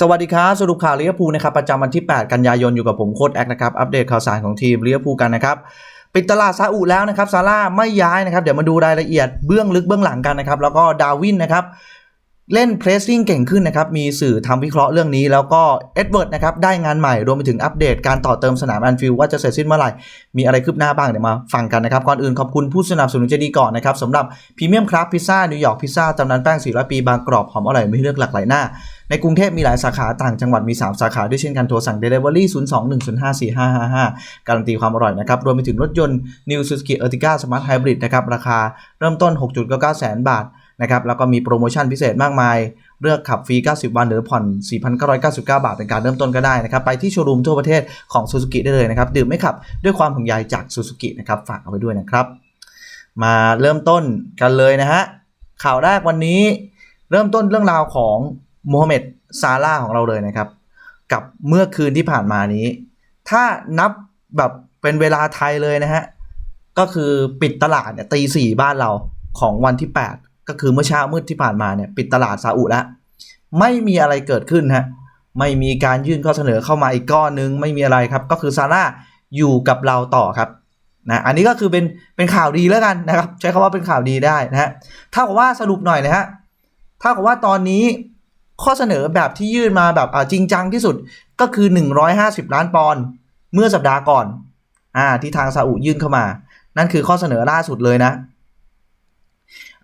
สวัสดีครับสรุปข่าวลิเวอร์พูลนะครับประจำวันที่ 8 กันยายนอยู่กับผมโค้ดแอคนะครับอัปเดตข่าวสารของทีมลิเวอร์พูลกันนะครับปิดตลาดซาอุแล้วนะครับซาร่าไม่ย้ายนะครับเดี๋ยวมาดูรายละเอียดเบื้องลึกเบื้องหลังกันนะครับแล้วก็ดาวินนะครับเล่นเพรสซิ่งเก่งขึ้นนะครับ มีสื่อทำวิเคราะห์เรื่องนี้ แล้วก็เอ็ดเวิร์ดนะครับ ได้งานใหม่ รวมไปถึงอัปเดตการต่อเติมสนามแอนฟิลด์ว่าจะเสร็จสิ้นเมื่อไหร่ มีอะไรคืบหน้าบ้าง เดี๋ยวมาฟังกันนะครับ ก่อนอื่นขอบคุณผู้สนับสนุนใจดีก่อนนะครับสำหรับพรีเมียมครับพิซซ่านิวยอร์กพิซซ่าตำนานแป้ง400ปีบางกรอบหอมอร่อยไม่เลือกหลากหลายหน้า ในกรุงเทพมีหลายสาขาต่างจังหวัดมี 3 สาขาด้วยเช่นกันโทรสั่ง Delivery 02-105-4555 การันตีความอร่อยนะครับ รวมไปถึงรถยนต์ New Suzuki Ertiga Smart Hybrid นะครับราคาเริ่มต้น 6.99 แสนบาทนะครับแล้วก็มีโปรโมชั่นพิเศษมากมาย เลือกขับฟรี 90 วันหรือผ่อน 4,999 บาทเป็นการเริ่มต้นก็ได้นะครับไปที่โชว์รูมทั่วประเทศของ Suzuki ได้เลยนะครับดื่มไม่ขับด้วยความห่วงใยจาก Suzuki นะครับฝากเอาไว้ด้วยนะครับ มาเริ่มต้นกันเลยนะฮะข่าวแรกวันนี้เริ่มต้นเรื่องราวของ โมฮัมเหม็ดซาร่าของเราเลยนะครับ กับเมื่อคืนที่ผ่านมานี้ ถ้านับแบบเป็นเวลาไทยเลยนะฮะ ก็คือปิดตลาดเนี่ยตีสี่บ้านเราของวันที่ 8 ก็คือเมื่อเช้ามืดที่ผ่านมาเนี่ยปิดตลาดซาอุแล้วไม่มีอะไรเกิดขึ้นฮะไม่มีการยื่นข้อเสนอเข้ามาอีกก้อนนึง ไม่มีอะไรครับ ก็คือซาร่าอยู่กับเราต่อครับนะอันนี้ก็คือเป็นเป็นข่าวดีแล้วกันนะครับ ใช้คำว่าเป็นข่าวดีได้นะฮะถ้ากับว่าสรุปหน่อยนะฮะถ้ากับว่าตอนนี้ ข้อเสนอแบบที่ยื่นมาแบบจริงจังที่สุดก็คือ 150 ล้านปอนด์เมื่อสัปดาห์ก่อนอ่าที่ทางซาอุยื่นเข้ามา นั่นคือข้อเสนอล่าสุดเลยนะ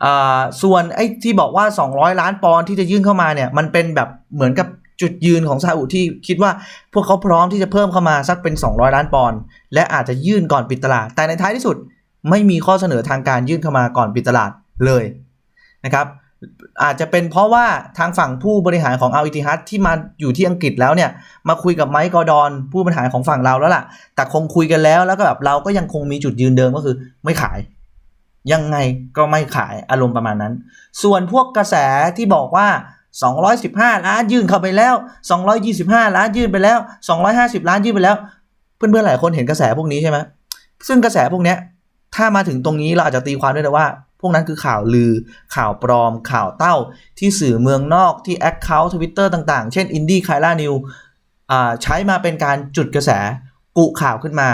อ่าส่วนไอ้ที่บอกว่า 200 ล้านปอนด์ที่จะยื่นเข้ามาเนี่ยมันเป็นแบบเหมือนกับจุดยืนของซาอุที่คิดว่าพวกเขาพร้อมที่จะเพิ่มเข้ามาสักเป็น 200 ล้านปอนด์และอาจจะยื่นก่อนปิดตลาด แต่ในท้ายที่สุดไม่มีข้อเสนอทางการยื่นเข้ามาก่อนปิดตลาดเลยนะครับ อาจจะเป็นเพราะว่าทางฝั่งผู้บริหารของอัลอิติฮัดที่มาอยู่ที่อังกฤษแล้วเนี่ย มาคุยกับไมค์กอร์ดอน ผู้บริหารของฝั่งเราแล้วล่ะ แต่คงคุยกันแล้วแล้วก็แบบเราก็ยังคงมีจุดยืนเดิมก็คือ ไม่ขาย ยังไงก็ไม่ขายอารมณ์ประมาณนั้น ส่วนพวกกระแสที่บอกว่า 215 ล้านยื่นเข้าไปแล้ว 225 ล้านยื่นไปแล้ว 250 ล้านยื่นไปแล้ว เพื่อนๆหลายคนเห็นกระแสพวกนี้ใช่ไหมซึ่งกระแสพวกเนี้ยถ้ามาถึงตรงนี้เราอาจจะตีความได้เลยว่า พวกนั้นคือข่าวลือ ข่าวปลอม ข่าวเต้า ที่สื่อเมืองนอกที่ Account Twitter ต่างๆ เช่น Indie k a i l a New อ่าใช้มาเป็นการจุดกระแส กุข่าวขึ้นมา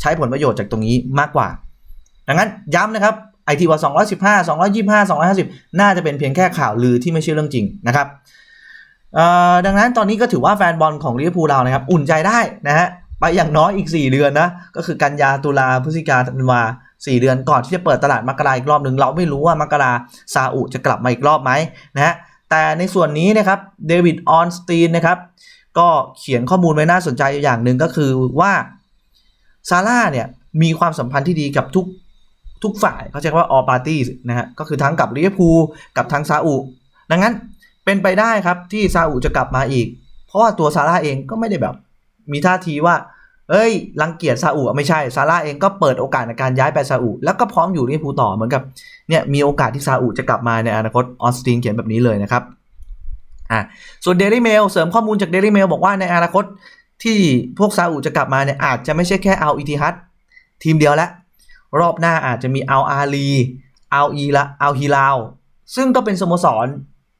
ใช้ผลประโยชน์จากตรงนี้มากกว่า ดังนั้นย้ำนะครับไอทีว่า215 225 250 น่าจะเป็นเพียงแค่ข่าวลือที่ไม่ใช่เรื่องจริงนะครับดังนั้นตอนนี้ก็ถือว่าแฟนบอลของลิเวอร์พูลเรานะครับ อุ่นใจได้นะฮะไปอย่างน้อยอีก 4 เดือนนะ ก็คือกันยาตุลาพฤศจิกาธันวา สี่เดือนก่อนที่จะเปิดตลาดมกราอีกรอบหนึ่งเราไม่รู้ว่ามกราซาอุจะกลับมาอีกรอบไหมนะฮะแต่ในส่วนนี้นะครับเดวิดออนสตีนนะครับก็เขียนข้อมูลไว้น่าสนใจอย่างหนึ่งก็คือว่าซาร่าเนี่ยมีความสัมพันธ์ที่ดีกับทุกทุกฝ่ายเขาใช้คำว่า all parties นะฮะก็คือทั้งกับลิเวอร์พูลกับทางซาอุดังนั้นเป็นไปได้ครับที่ซาอุจะกลับมาอีก เพราะว่าตัวซาร่าเองก็ไม่ได้แบบมีท่าทีว่า เอ้ยรังเกียจซาอุไม่ใช่ซาร่าเองก็เปิดโอกาสในการย้ายไปซาอุแล้วก็พร้อมอยู่ลิเวอร์พูลต่อเหมือนกับเนี่ยมีโอกาสที่ซาอุจะกลับมาในอนาคตออสตินเขียนแบบนี้เลยนะครับอะส่วนเดลี่เมลเสริมข้อมูลจากเดลี่เมลบอกว่าในอนาคตที่พวกซาอุจะกลับมาเนี่ยอาจจะไม่ใช่แค่เอาอิทิฮัดทีมเดียวแล้วรอบหน้าอาจจะมีเอาอาลีเอาอีละเอาฮิลาวซึ่งก็เป็นสโมสร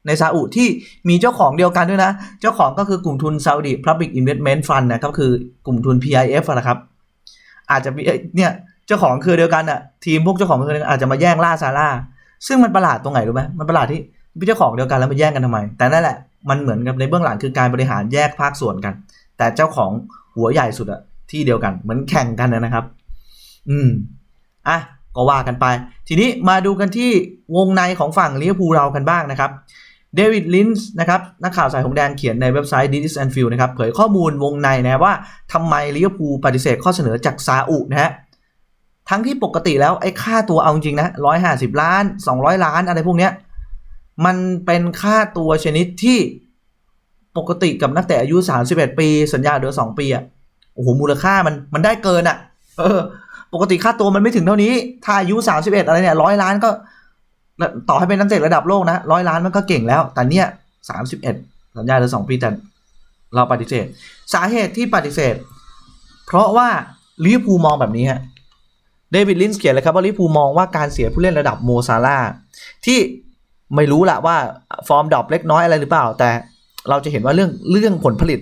ในซาอุที่มีเจ้าของเดียวกันด้วยนะ เจ้าของก็คือกลุ่มทุน Saudi Public Investment Fund นนะก็คือกลุ่มทุน PIF อะนะครับ อาจจะมีเนี่ยเจ้าของคือเดียวกันอะทีมพวกเจ้าของคืออาจจะมาแย่งล่าซาร่าซึ่งมันประหลาดตรงไหนรู้ไหมมันประหลาดที่เป็นเจ้าของเดียวกันแล้วมาแย่งกันทำไม แต่นั่นแหละมันเหมือนกับในเบื้องหลังคือการบริหารแยกภาคส่วนกัน แต่เจ้าของหัวใหญ่สุดอะที่เดียวกันเหมือนแข่งกันนะครับ อืมอะก็ว่ากันไป ทีนี้มาดูกันที่วงในของฝั่งลิเวอร์พูลเรากันบ้างนะครับ เดวิดลินส์นะครับนักข่าวสายหงแดงเขียนในเว็บไซต์ d i s and Field นะครับเผยข้อมูลวงในนะว่าทำไมลิเวอร์พูลปฏิเสธข้อเสนอจากซาอุนะฮะทั้งที่ปกติแล้วไอ้ค่าตัวเอาจริงนะร้อยห้าสิบล้าน 200 ล้านอะไรพวกเนี้ยมันเป็นค่าตัวชนิดที่ปกติกับนักเตะอายุ 31 ปี สัญญาเหลือ2ปีอะโอ้โหมูลค่ามันมันได้เกินอะเออ ปกติค่าตัวมันไม่ถึงเท่านี้ ถ้าอายุ 31 อะไรเนี่ยร้อยล้านก็ ต่อให้เป็นนักเตะระดับโลกนะร้อยล้านมันก็เก่งแล้ว แต่เนี่ยสามสิบเอ็ดสัญญาเหลือสองปีแต่เราปฏิเสธ สาเหตุที่ปฏิเสธ เพราะว่าลิเวอร์พูลมองแบบนี้ฮะเดวิดลินส์เขียนเลยครับว่าลิเวอร์พูลมองว่าการเสียผู้เล่นระดับโมซาร่าที่ไม่รู้ละว่าฟอร์มดรอปเล็กน้อยอะไรหรือเปล่า แต่เราจะเห็นว่าเรื่องเรื่องผลผลิต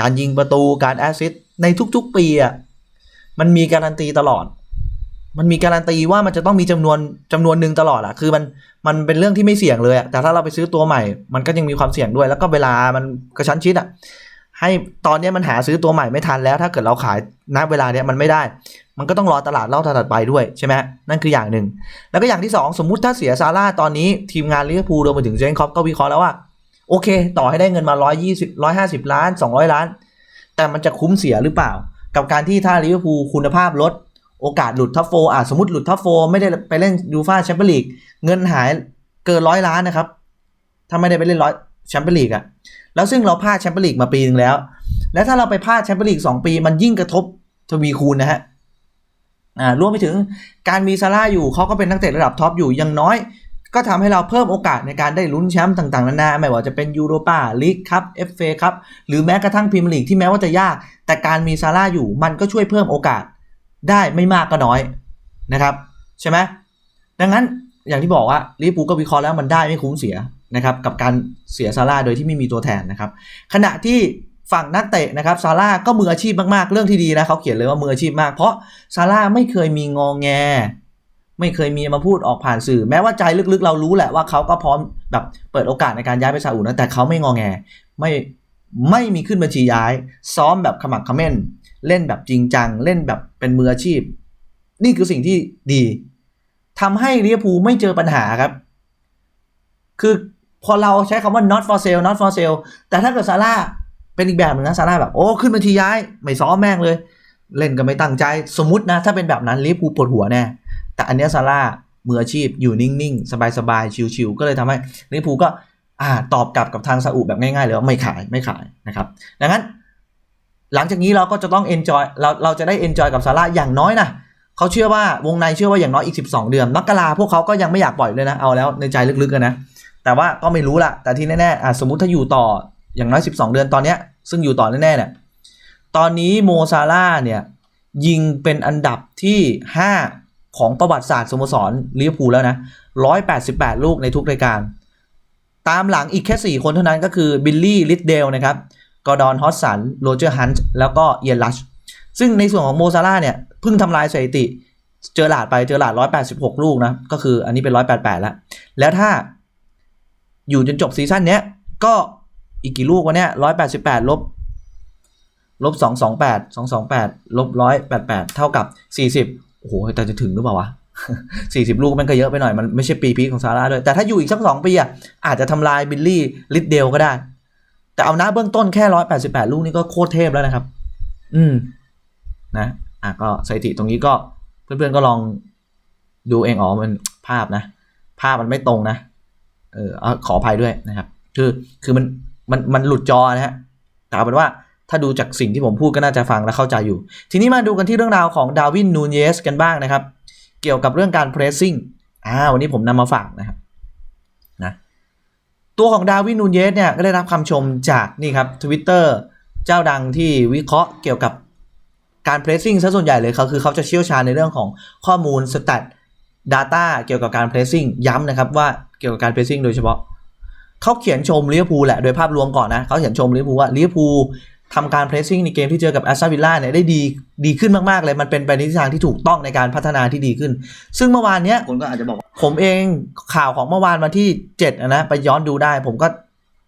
การยิงประตูการแอสซิสต์ในทุกๆปีอะมันมีการันตีตลอด มันมีการันตีว่ามันจะต้องมีจำนวนจำนวนหนึ่งตลอดอะคือมันมันเป็นเรื่องที่ไม่เสี่ยงเลยอะแต่ถ้าเราไปซื้อตัวใหม่ มันก็ยังมีความเสี่ยงด้วย แล้วก็เวลามันกระชั้นชิดอะให้ตอนนี้มันหาซื้อตัวใหม่ไม่ทันแล้ว ถ้าเกิดเราขายณเวลาเนี้ยมันไม่ได้ มันก็ต้องรอตลาดเล่าถัดไปด้วยใช่ไหมนั่นคืออย่างหนึ่ง แล้วก็อย่างที่สองสมมุติถ้าเสียซาร่าตอนนี้ทีมงานลิเวอร์พูลรวมไปถึงเจนคอปก็วิเคราะห์แล้วว่า โอเค ต่อให้ได้เงินมา 120 150 ล้าน 200 ล้าน แต่มันจะคุ้มเสียหรือเปล่า กับการที่ถ้าลิเวอร์พูลคุณภาพลด โอกาสหลุดท็อปโฟอะสมมติหลุดท็อปโฟไม่ได้ไปเล่นยูฟาแชมเปี้ยนลีกเงินหายเกินร้อยล้านนะครับ ถ้าไม่ได้ไปเล่นร้อยแชมเปี้ยนลีกอะแล้วซึ่งเราพลาดแชมเปี้ยนลีกมาปีนึงแล้ว แล้วถ้าเราไปพลาดแชมเปี้ยนลีกสองปี มันยิ่งกระทบทวีคูณนะฮะอ่ารวมไปถึงการมีซาร่าอยู่เขาก็เป็นนักเตะระดับท็อปอยู่ยังน้อย ก็ทำให้เราเพิ่มโอกาสในการได้ลุ้นแชมป์ต่างๆนานาไม่ว่าจะเป็นยูโรปาลีกครับเอฟเอครับหรือแม้กระทั่งพรีเมียร์ลีกที่แม้ว่าจะยาก แต่การมีซาร่าอยู่มันก็ช่วยเพิ่มโอกาส ได้ไม่มากก็น้อยนะครับ ใช่ไหมดังนั้นอย่างที่บอกว่าลิเวอร์พูก็วิเคราะห์แล้วมันได้ไม่คุ้มเสียนะครับกับการเสียซาร่าโดยที่ไม่มีตัวแทนนะครับ ขณะที่ฝั่งนักเตะนะครับซาร่าก็มืออาชีพมากๆ เรื่องที่ดีนะเขาเขียนเลยว่ามืออาชีพมาก เพราะซาร่าไม่เคยมีงองแง ไม่เคยมีมาพูดออกผ่านสื่อ แม้ว่าใจลึกๆ เรารู้แหละว่าเขาก็พร้อมแบบเปิดโอกาสในการย้ายไปซาอุนะแต่เขาไม่งองแงไม่ไม่มีขึ้นบัญชีย้าย ซ้อมแบบขมักเขม้น เล่นแบบจริงจัง เล่นแบบ เป็นมืออาชีพ นี่คือสิ่งที่ดีทำให้ลิเวอร์พูลไม่เจอปัญหาครับ คือพอเราใช้คำว่า not for sale not for sale แต่ถ้าเกิดซาร่าเป็นอีกแบบหนึ่งนะซาร่าแบบโอ้ขึ้นบัญชีย้าย ไม่ซ้อมแม่งเลย เล่นก็ไม่ตั้งใจสมมตินะ ถ้าเป็นแบบนั้นลิเวอร์พูลปวดหัวแน่แต่อันเนี้ยซาร่ามืออาชีพอยู่นิ่งๆ สบายๆ ชิวๆก็เลยทำให้ลิเวอร์พูลก็อ่าตอบกลับกับทางซาอุแบบง่ายๆเลยว่าไม่ขายไม่ขายนะครับ ดังนั้น หลังจากนี้เราก็จะต้อง enjoy เราเราจะได้ enjoy กับซาร่าอย่างน้อยนะเขาเชื่อว่าวงในเชื่อว่าอย่างน้อยอีก 12 เดือนมกราพวกเขาก็ยังไม่อยากปล่อยเลยนะเอาแล้วในใจลึกๆกันนะแต่ว่าก็ไม่รู้ละแต่ที่แน่ๆอะสมมติถ้าอยู่ต่ออย่างน้อย 12 เดือนตอนเนี้ยซึ่งอยู่ต่อแน่ๆเนี่ยตอนนี้โมซาร่าเนี่ยยิงเป็นอันดับที่ 5 ของประวัติศาสตร์สโมสรลิเวอร์พูลแล้วนะ 188 ลูกในทุกรายการ ตามหลังอีกแค่ 4 คนเท่านั้นก็คือบิลลี่ ลิดเดลนะครับ กอร์ดอนฮอสสันโรเจอร์ฮันต์แล้วก็เอียนลัชซึ่งในส่วนของโมซาร่าเนี่ยเพิ่งทำลายสถิติ เจอหลาดไปเจอหลาด 186 ลูกนะ ก็คืออันนี้เป็น 188 แล้ว แล้วถ้าอยู่จนจบซีซั่นเนี้ย ก็อีกกี่ลูกวะเนี่ย 188 ลบ ลบ 228 228 ลบ 188 เท่ากับ 40 โอ้โห แต่จะถึงหรือเปล่าวะ 40 ลูกมันก็เยอะไปหน่อย มันไม่ใช่ปีพีของซาร่าด้วย แต่ถ้าอยู่อีกสักสองปีอะอาจจะทำลายบิลลี่ลิดเดลก็ได้ แต่เอานะเบื้องต้นแค่188ลูกนี่ก็โคตรเทพแล้วนะครับ อืม นะ อะก็สถิติตรงนี้ก็เพื่อนๆก็ลองดูเองอ๋อมันภาพนะ ภาพมันไม่ตรงนะ เออขออภัยด้วยนะครับ คือคือมันมันมันหลุดจอนะฮะแต่เอาเป็นว่าถ้าดูจากสิ่งที่ผมพูดก็น่าจะฟังและเข้าใจอยู่ ทีนี้มาดูกันที่เรื่องราวของดาวินนูเยสกันบ้างนะครับ เกี่ยวกับเรื่องการเพรสซิ่งอ่าวันนี้ผมนำมาฝากนะครับ ตัวของดาวินนูเยสเนี่ยก็ได้รับคำชมจากนี่ครับทวิตเตอร์เจ้าดังที่วิเคราะห์เกี่ยวกับการเพรสซิ่งซะส่วนใหญ่เลยเขาคือเขาจะเชี่ยวชาญในเรื่องของข้อมูลสแตท Data เกี่ยวกับการเพรสซิ่งย้ำนะครับว่าเกี่ยวกับการเพรสซิ่งโดยเฉพาะเขาเขียนชมลิเวอร์พูลแหละโดยภาพรวมก่อนนะเขาเขียนชมลิเวอร์พูลว่าลิเวอร์พูล ทำการเพรสซิ่งในเกมที่เจอกับแอสตันวิลล่าเนี่ยได้ดีดีขึ้นมาก ๆ เลย มันเป็นไปในทิศทางที่ถูกต้องในการพัฒนาที่ดีขึ้น ซึ่งเมื่อวานเนี้ยคนก็อาจจะบอกว่าผมเองข่าวของเมื่อวานวันที่7อะนะไปย้อนดูได้ ผมก็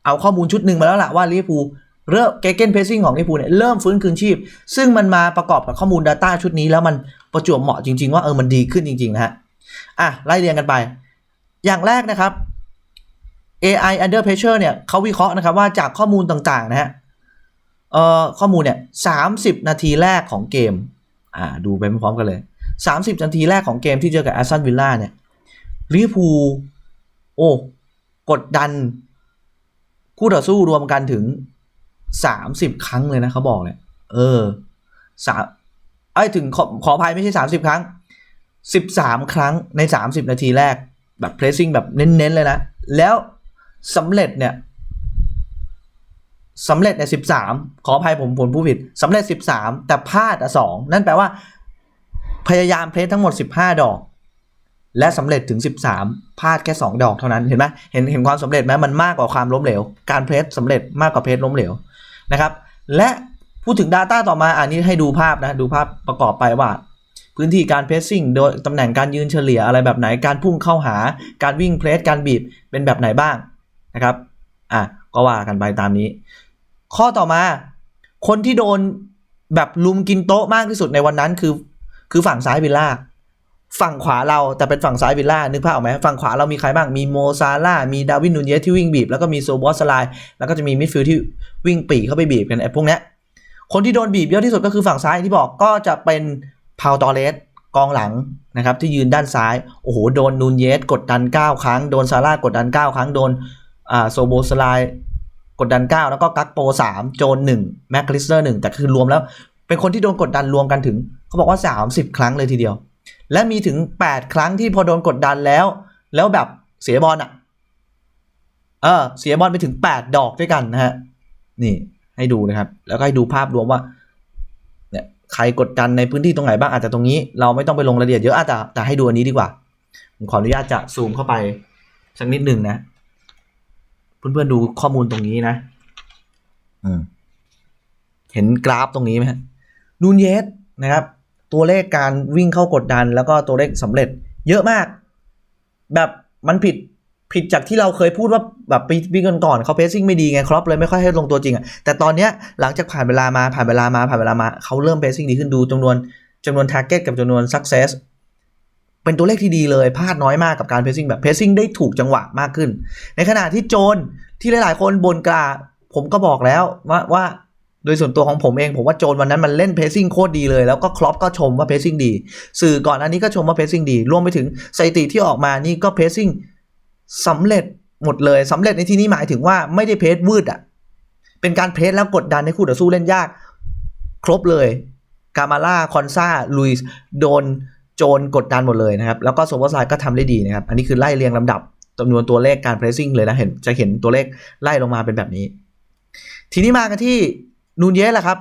เอาข้อมูลชุดหนึ่งมาแล้วล่ะว่าลิเวอร์พูลเริ่มเกเกนเพรสซิ่งของลิเวอร์พูลเนี่ยเริ่มฟื้นคืนชีพ ซึ่งมันมาประกอบกับข้อมูล Data ชุดนี้แล้วมันประจวบเหมาะจริง ๆ ว่าเออมันดีขึ้นจริงๆนะฮะอะไล่เรียงกันไป อย่างแรกนะครับ AI under pressure เนี่ยเขาวิเคราะห์นะครับว่าจากข้อมูลต่างๆนะฮะเอ่อ ข้อมูลเนี่ย30นาทีแรกของเกมอ่าดูไปพร้อมกันเลย 30 นาทีแรกของเกมที่เจอกับแอสตันวิลล่าเนี่ยลิเวอร์พูลโอ้กดดัน คู่ต่อสู้รวมกันถึง 30 ครั้งเลยนะเขาบอกเลยเออสามไอ้ถึงขอขออภัยไม่ใช่ 30 ครั้ง 13 ครั้งใน 30 นาทีแรกแบบ pressing แบบเน้นๆเลยนะ แล้วสำเร็จเนี่ย สำเร็จเนี่ย13ขออภัยผมผมผู้ผิดสำเร็จ13แต่พลาดอะ2นั่นแปลว่า พยายามเพลสทั้งหมด15ดอก และสำเร็จถึง13พลาดแค่2ดอกเท่านั้นเห็นไหมเห็นเห็นความสำเร็จไหมมันมากกว่าความล้มเหลว การเพรสสำเร็จมากกว่าเพรสล้มเหลวนะครับ และพูดถึง Data ต่อมาอันนี้ให้ดูภาพนะดูภาพประกอบไปว่าพื้นที่การเพรสซิ่งโดยตำแหน่งการยืนเฉลี่ยอะไรแบบไหนการพุ่งเข้าหา การวิ่งเพรสการบีบเป็นแบบไหนบ้างนะครับ อะก็ว่ากันไปตามนี้ ข้อต่อมา คนที่โดนแบบลุมกินโต๊ะมากที่สุดในวันนั้นคือ คือฝั่งซ้ายวิลล่าฝั่งขวาเราแต่เป็นฝั่งซ้ายวิลล่านึกภาพออกไหมฝั่งขวาเรามีใครบ้าง มีโมซาล่ามีดาวินนูเยสที่วิ่งบีบ แล้วก็มีโซบอสไลแล้วก็จะมีมิดฟิลด์ที่วิ่งปีเข้าไปบีบกันไอ้พวกเนี้ยคนที่โดนบีบเยอะที่สุดก็คือฝั่งซ้ายที่บอกก็จะเป็นพาวตอเลสกองหลังนะครับที่ยืนด้านซ้าย โอ้โห โดนนูนเยสกดดัน 9 ครั้ง โดนซาร่ากดดัน 9 ครั้ง โดนอ่าโซโบสไล กดดัน 9 แล้วก็กักโป3โจน1แม็กคลิสเตอร์1แต่คือรวมแล้วเป็นคนที่โดนกดดันรวมกันถึง เขาบอกว่า 30 ครั้งเลยทีเดียว และมีถึง 8 ครั้งที่พอโดนกดดันแล้ว แล้วแบบเสียบอลอะ เออ เสียบอลไปถึง 8 ดอกด้วยกันนะฮะ นี่ให้ดูนะครับ แล้วก็ให้ดูภาพรวมว่าเนี่ยใครกดดันในพื้นที่ตรงไหนบ้างอาจจะตรงนี้ เราไม่ต้องไปลงรายละเอียดเยอะอาจจะแต่ให้ดูอันนี้ดีกว่าผมขออนุญาตจะซูมเข้าไปสักนิดหนึ่งนะ เพื่อนๆดูข้อมูลตรงนี้นะอืมเห็นกราฟตรงนี้ไหมฮะนูนเยสนะครับ ตัวเลขการวิ่งเข้ากดดัน แล้วก็ตัวเลขสำเร็จ เยอะมาก แบบมันผิดผิดจากที่เราเคยพูดว่าแบบปีปีก่อนๆเขาเพสซิ่งไม่ดีไงครอปเลยไม่ค่อยให้ลงตัวจริงอะแต่ตอนเนี้ยหลังจากผ่านเวลามาผ่านเวลามาผ่านเวลามาเขาเริ่มเพสซิ่งดีขึ้นดูจำนวนจำนวนทาร์เก็ตกับจำนวนสักเซส เป็นตัวเลขที่ดีเลยพลาดน้อยมากกับการเพสซิ่งแบบเพสซิ่งได้ถูกจังหวะมากขึ้น ในขณะที่โจนที่หลาย ๆ คนบนกลาผมก็บอกแล้วว่าว่าโดยส่วนตัวของผมเองผมว่าโจนวันนั้นมันเล่นเพสซิ่งโคตรดีเลย แล้วก็ครอปก็ชมว่าเพสซิ่งดี สื่อก่อนอันนี้ก็ชมว่าเพสซิ่งดี รวมไปถึงสถิติที่ออกมานี่ก็เพสซิ่งสำเร็จหมดเลยสำเร็จในที่นี้หมายถึงว่าไม่ได้เพสวืดอะเป็นการเพสแล้วกดดันให้คู่ต่อสู้เล่นยาก ครบเลย กามาล่าคอนซาลุยส์โดน โจนกดดันหมดเลยนะครับ แล้วก็โซเวอร์ไซก็ทำได้ดีนะครับ อันนี้คือไล่เรียงลำดับจำนวนตัวเลขการเพรสซิ่งเลยนะเห็นจะเห็นตัวเลขไล่ลงมาเป็นแบบนี้ ทีนี้มากันที่นูนเยสแหละครับ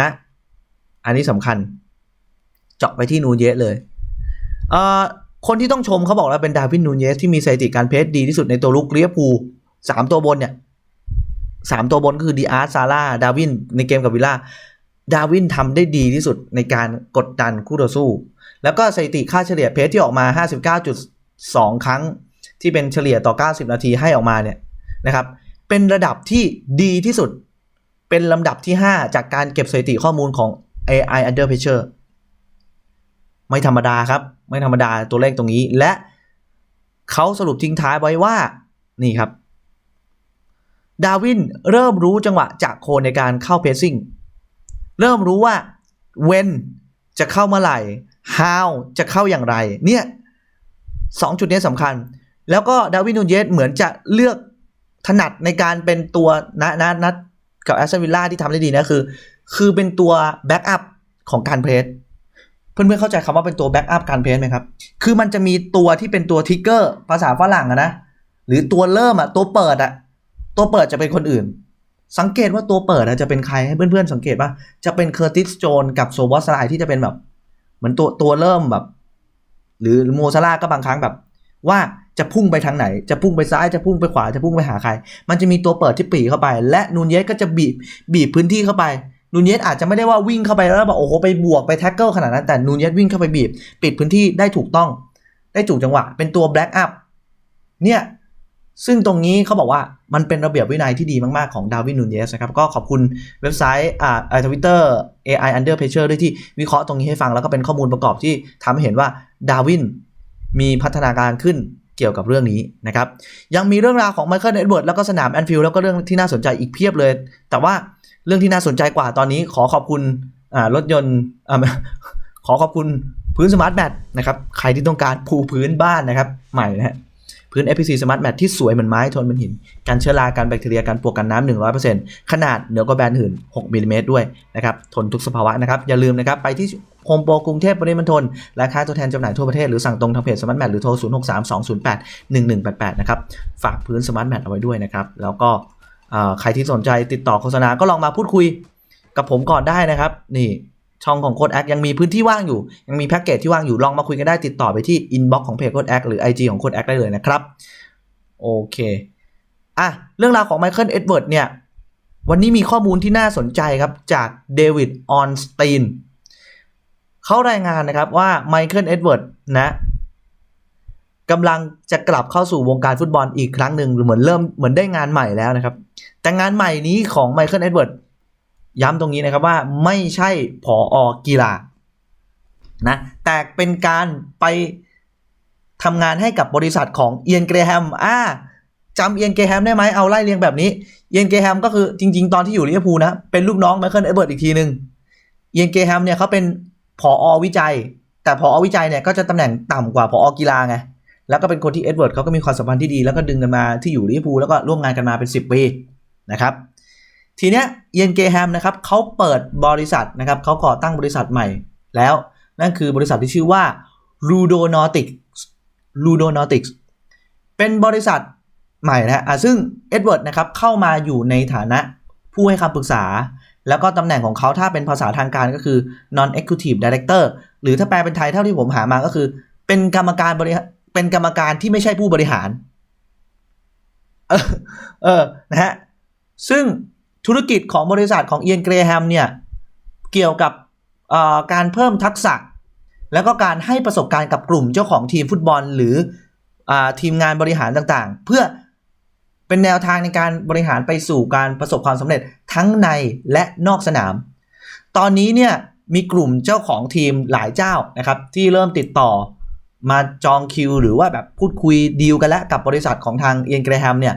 นะ อันนี้สำคัญ เจาะไปที่นูนเยสเลยเอ่อคนที่ต้องชมเขาบอกแล้วเป็นดาวินนูนเยสที่มีสถิติการเพสดีที่สุดในตัวลุกเลียพูสามตัวบนเนี่ยสามตัวบนก็คือดีอาร์ซาร่าดาวินในเกมกับวิลล่าดาวินทำได้ดีที่สุดในการกดดันคู่ต่อสู้ แล้วก็สถิติค่าเฉลี่ยเพสที่ออกมา 59.2 ครั้ง ที่เป็นเฉลี่ยต่อ 90 นาทีให้ออกมาเนี่ยนะครับ เป็นระดับที่ดีที่สุด เป็นลำดับที่ 5 จากการเก็บสถิติข้อมูลของ AI Under Pressure ไม่ธรรมดาครับ ไม่ธรรมดาตัวเลขตรงนี้ และเขาสรุปทิ้งท้ายไว้ว่า นี่ครับ ดาวินเริ่มรู้จังหวะจากโคนในการเข้าเพ c ซิ่ง เริ่มรู้ว่า when จะเข้าเมื่อไหร่ how จะเข้าอย่างไร เนี่ยสองจุดนี้สำคัญ แล้วก็ดาวินนูเยสเหมือนจะเลือกถนัดในการเป็นตัวนะนะนัดกับแอสตันวิลล่าที่ทำได้ดีนะคือ คือเป็นตัวแบ็กอัพของการเพรสเพื่อนๆเข้าใจคำว่าเป็นตัวแบ็กอัพการเพลนไหมครับ คือมันจะมีตัวที่เป็นตัวทิกเกอร์ภาษาฝรั่งอะนะ หรือตัวเริ่มอะตัวเปิดอะตัวเปิดจะเป็นคนอื่น สังเกตว่าตัวเปิดอะจะเป็นใครให้เพื่อนๆสังเกตว่าจะเป็นเคอร์ติสโจนกับโซบอสไลที่จะเป็นแบบ เหมือนตัวตัวเริ่มแบบ หรือโมซาร่าก็บางครั้งแบบ ว่าจะพุ่งไปทางไหน จะพุ่งไปซ้ายจะพุ่งไปขวาจะพุ่งไปหาใคร มันจะมีตัวเปิดที่ปีเข้าไป และนูนเยสก็จะบีบบีบพื้นที่เข้าไปนูนเยสอาจจะไม่ได้ว่าวิ่งเข้าไปแล้วแบบโอ้โหไปบวกไปแท็กเกิลขนาดนั้นแต่นูนเยสวิ่งเข้าไปบีบ ปิดพื้นที่ได้ถูกต้อง ได้ถูกจังหวะ เป็นตัวแบล็กอัพเนี่ย ซึ่งตรงนี้เขาบอกว่ามันเป็นระเบียบวินัยที่ดีมาก ๆ ของดาวินนูนเยสนะครับ ก็ขอบคุณเว็บไซต์อ่าทวิตเตอร์ AI Under Pressure ด้วยที่วิเคราะห์ตรงนี้ให้ฟัง แล้วก็เป็นข้อมูลประกอบที่ทำให้เห็นว่าดาวินมีพัฒนาการขึ้นเกี่ยวกับเรื่องนี้นะครับ ยังมีเรื่องราวของไมเคิลเอ็ดเวิร์ดแล้วก็สนามแอนฟิลด์แล้วก็เรื่องที่น่าสนใจอีกเพียบเลย แต่ว่าเรื่องที่น่าสนใจกว่าตอนนี้ขอขอบคุณอ่ารถยนต์อ่าขอขอบคุณพื้นสมาร์ทแมทนะครับใครที่ต้องการปูพื้นบ้านนะครับใหม่นะฮะ พื้น FPC Smart Mat ที่สวยเหมือนไม้ทนเหมือนหิน การเชื้อราการแบคทีเรียการปลวกกันน้ำ100%ขนาดเหนือกว่าแบรนด์อื่น 6มิลลิเมตรด้วยนะครับทนทุกสภาวะนะครับ อย่าลืมนะครับ ไปที่โฮมโปรกรุงเทพปริมณฑลและค่าตัวแทนจำหน่ายทั่วประเทศ หรือสั่งตรงทางเพจ Smart Mat หรือโทร 0632081188 นะครับ ฝากพื้น Smart Mat เอาไว้ด้วยนะครับ แล้วก็ใครที่สนใจติดต่อโฆษณาก็ลองมาพูดคุยกับผมก่อนได้นะครับนี่ ช่องของโค้ดแอคยังมีพื้นที่ว่างอยู่ ยังมีแพ็กเกจที่ว่างอยู่ลองมาคุยกันได้ติดต่อไปที่อินบ็อกซ์ของเพจโค้ดแอคหรือ IG ของโค้ดแอคได้เลยนะครับ โอเคอะเรื่องราวของไมเคิลเอ็ดเวิร์ดเนี่ย วันนี้มีข้อมูลที่น่าสนใจครับจากเดวิดออนสตีนเขารายงานนะครับว่าไมเคิลเอ็ดเวิร์ดนะกำลังจะกลับเข้าสู่วงการฟุตบอลอีกครั้งหนึ่งหรือเหมือนเริ่มเหมือนได้งานใหม่แล้วนะครับ แต่งานใหม่นี้ของไมเคิลเอ็ดเวิร์ด ย้ำตรงนี้นะครับว่าไม่ใช่ผออกีฬานะแต่เป็นการไปทำงานให้กับบริษัทของเอียนเกรแฮมอ่าจำเอียนเกรแฮมได้ไหมเอาไล่เรียงแบบนี้เอียนเกรแฮมก็คือจริง ๆ ตอนที่อยู่ลิเวอร์พูลนะ เป็นลูกน้องไมเคิลเอ็ดเวิร์ดอีกทีหนึ่งเอียนเกรแฮมเนี่ยเขาเป็นผออวิจัย แต่ผออวิจัยเนี่ยก็จะตำแหน่งต่ำกว่าผอกีฬาไงแล้วก็เป็นคนที่เอ็ดเวิร์ดเขาก็มีความสัมพันธ์ที่ดีแล้วก็ดึงกันมาที่อยู่ลิเวอร์พูลแล้วก็ร่วมงานกันมาเป็น 10 ปีนะครับ ทีเนี้ยเยนเกแฮมนะครับเขาเปิดบริษัทนะครับเขาก่อตั้งบริษัทใหม่แล้ว นั่นคือบริษัทที่ชื่อว่า Ludonautics Ludonautics เป็นบริษัทใหม่นะฮะอะซึ่งเอ็ดเวิร์ดนะครับเข้ามาอยู่ในฐานะผู้ให้คำปรึกษา แล้วก็ตำแหน่งของเขาถ้าเป็นภาษาทางการก็คือ non executive director หรือถ้าแปลเป็นไทยเท่าที่ผมหามาก็คือ เป็นกรรมการบริเป็นกรรมการที่ไม่ใช่ผู้บริหาร เออเออนะฮะซึ่ง ธุรกิจของบริษัทของเอียนเกรแฮมเนี่ยเกี่ยวกับการเพิ่มทักษะ แล้วก็การให้ประสบการณ์กับกลุ่มเจ้าของทีมฟุตบอล หรืออทีมงานบริหารต่างๆ เพื่อเป็นแนวทางในการบริหารไปสู่การประสบความสำเร็จทั้งในและนอกสนาม ตอนนี้เนี่ยมีกลุ่มเจ้าของทีมหลายเจ้านะครับที่เริ่มติดต่อมาจองคิว หรือว่าแบบพูดคุยดีลกันแล้วกับบริษัทของทางเอียนเกรแฮมเนี่ย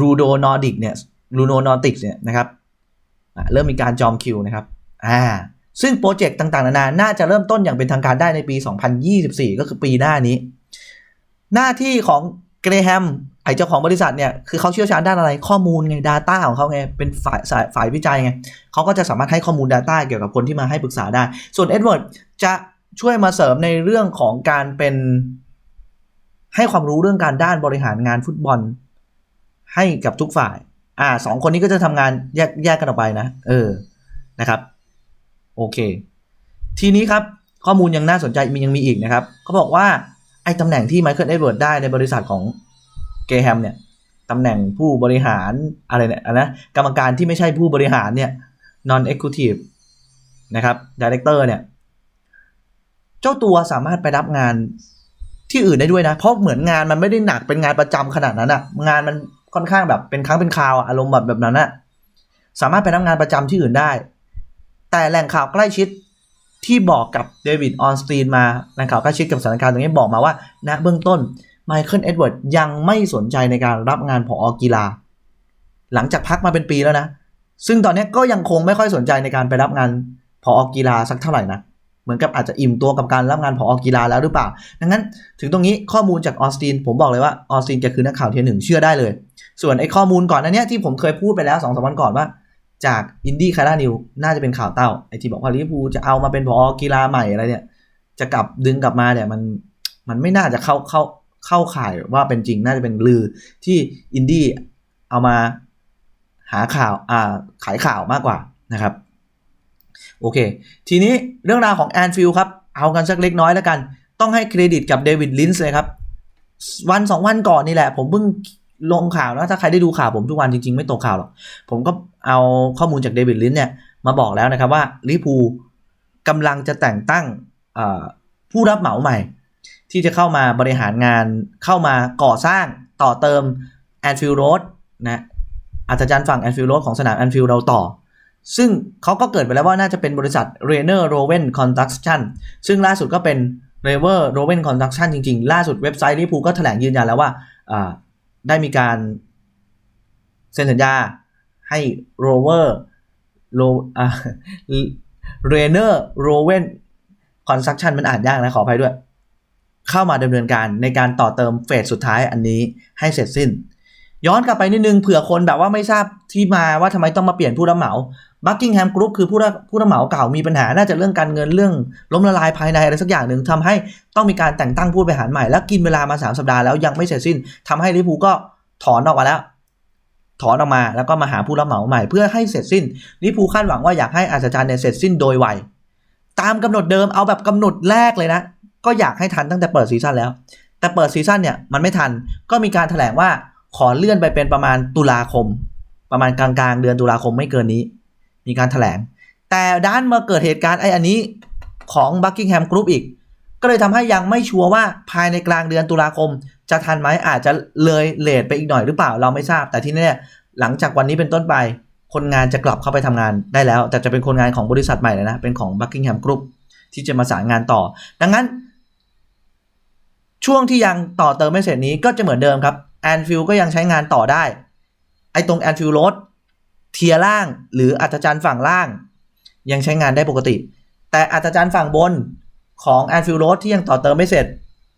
รูโดนอร์ดิกเนี่ย รูโดนอติกเนี่ยนะครับเริ่มมีการจองคิวนะครับอ่าซึ่งโปรเจกต์ต่างๆ นานา น่าจะเริ่มต้นอย่างเป็นทางการได้ในปี 2024 ก็คือปีหน้านี้ หน้าที่ของเกรแฮมไอเจ้าของบริษัทเนี่ย คือเขาเชี่ยวชาญด้านอะไรข้อมูลไง Data ของเขาไง เป็นฝ่ายฝ่ายวิจัยไงเขาก็จะสามารถให้ข้อมูล Data เกี่ยวกับคนที่มาให้ปรึกษาได้ ส่วนเอ็ดเวิร์ดจะช่วยมาเสริมในเรื่องของการเป็น ให้ความรู้เรื่องการด้านบริหารงานฟุตบอล ให้กับทุกฝ่าย อ่าสองคนนี้ก็จะทำงานแยกแยกกันออกไปนะ เออนะครับ โอเค ทีนี้ครับข้อมูลยังน่าสนใจมียังมีอีกนะครับเขาบอกว่าไอ้ตำแหน่งที่ไมเคิลเอ็ดเวิร์ดได้ในบริษัทของเกแฮมเนี่ยตำแหน่งผู้บริหารอะไรเนี่ยนะกรรมการที่ไม่ใช่ผู้บริหารเนี่ย non executive นะครับ director เนี่ย เจ้าตัวสามารถไปรับงานที่อื่นได้ด้วยนะ เพราะเหมือนงานมันไม่ได้หนักเป็นงานประจำขนาดนั้นอะงานมัน ค่อนข้างแบบเป็นครั้งเป็นคราวอารมณ์แบบแบบนั้นอะสามารถไปรับงานประจำที่อื่นได้ แต่แหล่งข่าวใกล้ชิดที่บอกกับเดวิดออนสตีนมาแหล่งข่าวใกล้ชิดกับสถานการณ์ตรงนี้บอกมาว่าณเบื้องต้นไมเคิลเอ็ดเวิร์ดยังไม่สนใจในการรับงานผออกีฬา หลังจากพักมาเป็นปีแล้วนะ ซึ่งตอนนี้ก็ยังคงไม่ค่อยสนใจในการไปรับงานผออกีฬาสักเท่าไหร่นะเหมือนกับอาจจะอิ่มตัวกับการรับงานผออกีฬาแล้วหรือเปล่า ดังนั้นถึงตรงนี้ข้อมูลจากออสตินผมบอกเลยว่าออสตินแกคือนักข่าวเทียหนึ่งเชื่อได้เลย ส่วนไอ้ข้อมูลก่อนอันนี้ที่ผมเคยพูดไปแล้วสองสามวันก่อนว่า จากอินดี้คารานิวน่าจะเป็นข่าวเต้าไอ้ที่บอกว่าลิเวอร์พูลจะเอามาเป็นผอกีฬาใหม่อะไรเนี่ย จะกลับดึงกลับมาเนี่ยมันมันไม่น่าจะเข้าเข้าเข้าข่ายว่าเป็นจริงน่าจะเป็นลือที่อินดี้เอามาหาข่าวอ่าขายข่าวมากกว่านะครับ โอเค ทีนี้เรื่องราวของแอนฟิลครับ เอากันสักเล็กน้อยแล้วกัน ต้องให้เครดิตกับเดวิดลินส์เลยครับ วันสองวันก่อนนี่แหละ ผมเพิ่ง ลงข่าวนะถ้าใครได้ดูข่าวผมทุกวันจริง ๆ ไม่ตกข่าวหรอก ผมก็เอาข้อมูลจากเดวิดลินเนี่ยมาบอกแล้วนะครับว่าลิปูกำลังจะแต่งตั้งผู้รับเหมาใหม่ ที่จะเข้ามาบริหารงานเข้ามาก่อสร้างต่อเติมแอนฟิลด์โรดนะอาจารย์ฝั่งแอนฟิลด์โรดของสนามแอนฟิลด์เราต่อ ซึ่งเขาก็เกิดไปแล้วว่าน่าจะเป็นบริษัท r a i n e r r o w e n Construction ซึ่งล่าสุดก็เป็น r a v e r r o w e n Construction จริง ๆ ล่าสุดเว็บไซต์ลิพูก็แถลงยืนยันแล้วว่า ได้มีการเซ็นสัญญาให้โรเวอร์โรเรเนอร์โรเวนคอนสตรักชันมันอ่านยากนะขออภัยด้วย เข้ามาดำเนินการในการต่อเติมเฟสสุดท้ายอันนี้ให้เสร็จสิ้น ย้อนกลับไปนิดนึงเผื่อคนแบบว่าไม่ทราบที่มาว่าทำไมต้องมาเปลี่ยนผู้รับเหมาบัคกิงแฮมกรุ๊ปคือผู้รับผู้รับเหมาเก่ามีปัญหา น่าจะเรื่องการเงินเรื่องล้มละลายภายในอะไรสักอย่างหนึ่งทำให้ต้องมีการแต่งตั้งผู้บริหารใหม่ แล้วกินเวลามา 3 สัปดาห์แล้วยังไม่เสร็จสิ้นทำให้ลิปูก็ถอนออกมาแล้ว ถอนออกมาแล้วก็มาหาผู้รับเหมาใหม่ เพื่อให้เสร็จสิ้นลิปูคาดหวังว่าอยากให้อาจารย์เนี่ยเสร็จสิ้นโดยไวตามกำหนดเดิมเอาแบบกำหนดแรกเลยนะ ก็อยากให้ทันตั้งแต่เปิดซีซั่นแล้ว แต่เปิดซีซั่นเนี่ยมันไม่ทันก็มีการถแถลงว่า ขอเลื่อนไปเป็นประมาณตุลาคม ประมาณกลางๆ เดือนตุลาคมไม่เกินนี้ มีการถแถลง แต่ด้านมาเกิดเหตุการณ์ไอ้อันนี้ของ Buckingham Group อีก ก็เลยทำให้ยังไม่ชัวร์ว่าภายในกลางเดือนตุลาคม จะทันไหมอาจจะเลยเลทไปอีกหน่อยหรือเปล่าเราไม่ทราบ แต่ที่แน่หลังจากวันนี้เป็นต้นไปคนงานจะกลับเข้าไปทำงานได้แล้ว แต่จะเป็นคนงานของบริษัทใหม่เลยนะ เป็นของ Buckingham Group ที่จะมาสารงานต่อ ดังนั้น ช่วงที่ยังต่อเติมไม่เสร็จนี้ก็จะเหมือนเดิมครับ แอนฟิลก็ยังใช้งานต่อได้ ไอ้ตรงแอนฟิลโรดเทียล่างหรืออัตจันฝั่งล่าง ยังใช้งานได้ปกติ แต่อัตจันฝั่งบนของแอนฟิลโรดที่ยังต่อเติมไม่เสร็จ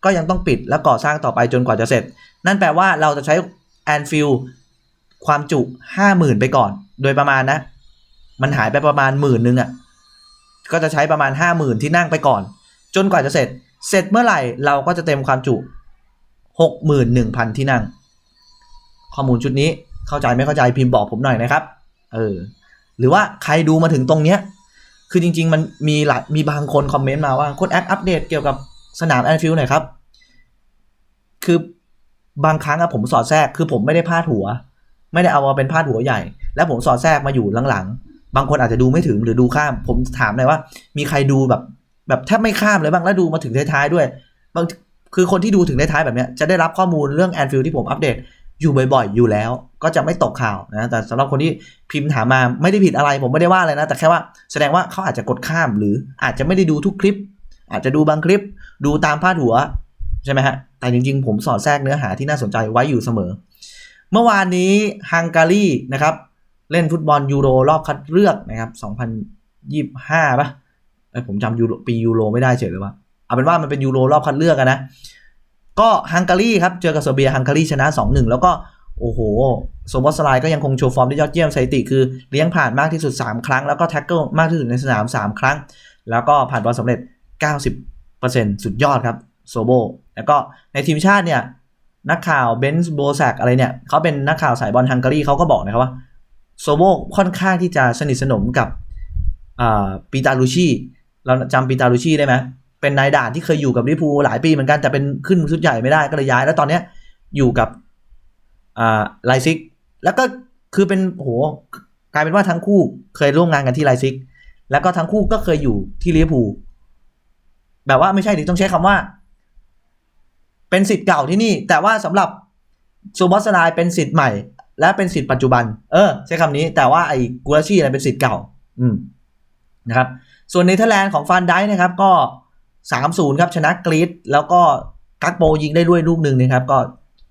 ก็ยังต้องปิดและก่อสร้างต่อไปจนกว่าจะเสร็จ นั่นแปลว่าเราจะใช้แอนฟิลความจุ 50,000 ไปก่อน โดยประมาณนะ มันหายไปประมาณหมื่นนึงอะ่ะก็จะใช้ประมาณ 50,000 ที่นั่งไปก่อน จนกว่าจะเสร็จ เสร็จเมื่อไหร่เราก็จะเต็มความจุ 61,000 ที่นั่ง ข้อมูลชุดนี้เข้าใจไม่เข้าใจพิมพ์บอกผมหน่อยนะครับ เออ หรือว่าใครดูมาถึงตรงเนี้ย คือจริง ๆ มันมีหลายมีบางคนคอมเมนต์มาว่าโค้ดแอคอัปเดตเกี่ยวกับสนามแอนฟิลด์หน่อยครับ คือบางครั้งอะผมสอดแทรกคือผมไม่ได้พาดหัว ไม่ได้เอามาเป็นพาดหัวใหญ่ แล้วผมสอดแทรกมาอยู่หลังๆ บางคนอาจจะดูไม่ถึงหรือดูข้าม ผมถามหน่อยว่า มีใครดูแบบ แบบแทบไม่ข้ามเลยบ้างแล้วดูมาถึงท้ายๆด้วย บาง คือคนที่ดูถึงท้ายแบบนี้จะได้รับข้อมูลเรื่องแอนฟิลที่ผมอัปเดตอยู่บ่อยๆ อยู่แล้ว ก็จะไม่ตกข่าวนะ แต่สำหรับคนที่พิมพ์ถามมาไม่ได้ผิดอะไร ผมไม่ได้ว่าอะไรนะ แต่แค่ว่าแสดงว่าเขาอาจจะกดข้าม หรืออาจจะไม่ได้ดูทุกคลิป อาจจะดูบางคลิป ดูตามพาดหัวใช่ไหมฮะ แต่จริงๆ ผมสอดแทรกเนื้อหาที่น่าสนใจไว้อยู่เสมอ เมื่อวานนี้ฮังการีนะครับ เล่นฟุตบอลยูโรรอบคัดเลือกนะครับ 2025ป่ะไอผมจำยูโรปียูโรไม่ได้เฉยเลยว่า เอาเป็นว่ามันเป็นยูโรรอบคัดเลือกนะก็ฮังการีครับเจอกับเซเบียฮังการีชนะ 2-1 แล้วก็โอ้โหโซบอสไลก็ยังคงโชว์ฟอร์มได้ยอดเยี่ยมสถิติคือเลี้ยงผ่านมากที่สุด 3 ครั้ง แล้วก็แท็กเกิลมากที่สุดในสนาม 3 ครั้ง แล้วก็ผ่านบอลสำเร็จ 90%สุดยอดครับโซโบแล้วก็ในทีมชาติเนี่ยนักข่าวเบนซ์โบแซกอะไรเนี่ยเขาเป็นนักข่าวสายบอลฮังการีเขาก็บอกนะครับว่าโซโบค่อนข้างที่จะสนิทสนมกับปีตาลูชีเราจำปีตาลูชีได้ไหม เป็นนายด่านที่เคยอยู่กับลิพูหลายปีเหมือนกันแต่เป็นขึ้นชุดใหญ่ไม่ได้ก็เลยย้าย แล้วตอนเนี้ยอยู่กับอ่าไลซิก แล้วก็คือเป็นโหกลายเป็นว่าทั้งคู่เคยร่วมงานกันที่ไลซิก แล้วก็ทั้งคู่ก็เคยอยู่ที่ลิพูแบบว่าไม่ใช่ดิต้องใช้คำว่า เป็นสิทธิ์เก่าที่นี่ แต่ว่าสำหรับซูบอสไลเป็นสิทธิ์ใหม่ และเป็นสิทธิ์ปัจจุบัน เออ ใช้คำนี้ แต่ว่าไอ้กูราชีเนี่ยเป็นสิทธิ์เก่า อืมนะครับ ส่วนเนเธอร์แลนด์ของฟานไดนะครับก็ สามศูนย์ครับชนะกรีซแล้วก็กักโปยิงได้ด้วยลูกหนึ่งนะครับ ก็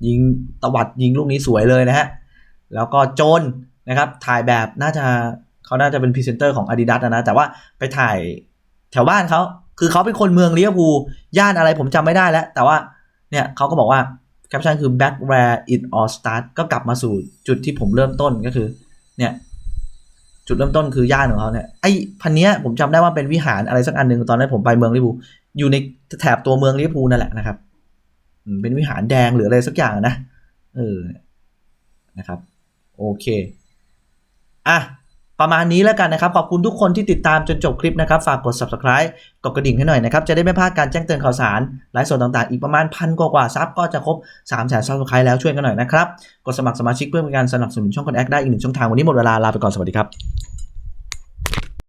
ยิงตวัดยิงลูกนี้สวยเลยนะฮะ แล้วก็โจนนะครับ ถ่ายแบบน่าจะเขาน่าจะเป็นพรีเซนเตอร์ของ Adidas นะ แต่ว่าไปถ่ายแถวบ้านเขาคือเขาเป็นคนเมืองเวอร์พูย่านอะไรผมจำไม่ได้แล้ว แต่ว่าเนี่ยเขาก็บอกว่าแคปชั่นคือ back where it all start ก็กลับมาสู่จุดที่ผมเริ่มต้นก็คือเนี่ย จุดเริ่มต้นคือย่านของเขาเนี่ยไอ้พันเนี้ยผมจำได้ว่าเป็นวิหารอะไรสักอันหนึ่งตอนนั้นผมไปเมืองลิบูอยู่ในแถบตัวเมืองลิบูนั่นแหละนะครับเป็นวิหารแดงหรืออะไรสักอย่างนะเออนะครับ โอเคอะ ประมาณนี้แล้วกันนะครับ ขอบคุณทุกคนที่ติดตามจนจบคลิปนะครับ ฝากกด subscribe กดกระดิ่งให้หน่อยนะครับ จะได้ไม่พลาดการแจ้งเตือนข่าวสารไลฟ์สดต่างๆ อีกประมาณพันกว่าซับก็จะครบ3 0 0 0 0 0 subscribe แล้วช่วยกันหน่อยนะครับ กดสมัครสมาชิกเพื่อเป็นการสนับสนุนช่องคอนแอคได้อีกหนึ่งช่องทางวันนี้หมดเวลาลาไปก่อนสวัสดีครับ